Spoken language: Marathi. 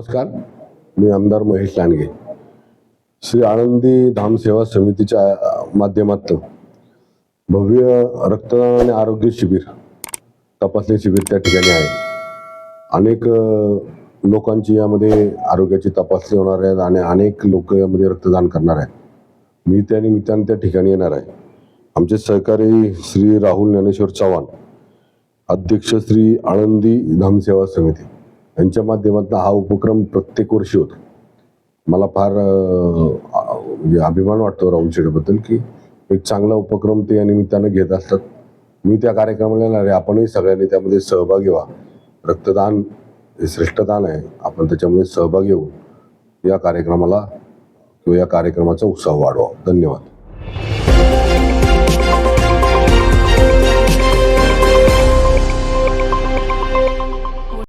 नमस्कार. मी आमदार महेश लांडगे. श्री आनंदी धाम सेवा समितीच्या माध्यमातून भव्य रक्तदान आणि आरोग्य शिबिर तपासणी शिबिर त्या ठिकाणी आहे. अनेक लोकांची यामध्ये आरोग्याची तपासणी होणार आहे आणि अनेक लोक यामध्ये रक्तदान करणार आहेत. मी त्या निमित्ताने त्या ठिकाणी येणार आहे. आमचे सहकारी श्री राहुल ज्ञानेश्वर चव्हाण अध्यक्ष श्री आनंदी धामसेवा समिती यांच्या माध्यमातून हा उपक्रम प्रत्येक वर्षी होतो. मला फार म्हणजे अभिमान वाटतो राहुल शेडेबद्दल की एक चांगला उपक्रम ते या निमित्तानं घेत असतात. मी त्या कार्यक्रमाला येणार आहे. आपणही सगळ्यांनी त्यामध्ये सहभागी व्हा. रक्तदान हे श्रेष्ठदान आहे. आपण त्याच्यामध्ये सहभागी होऊन या कार्यक्रमाला किंवा या कार्यक्रमाचा उत्साह वाढवा. धन्यवाद.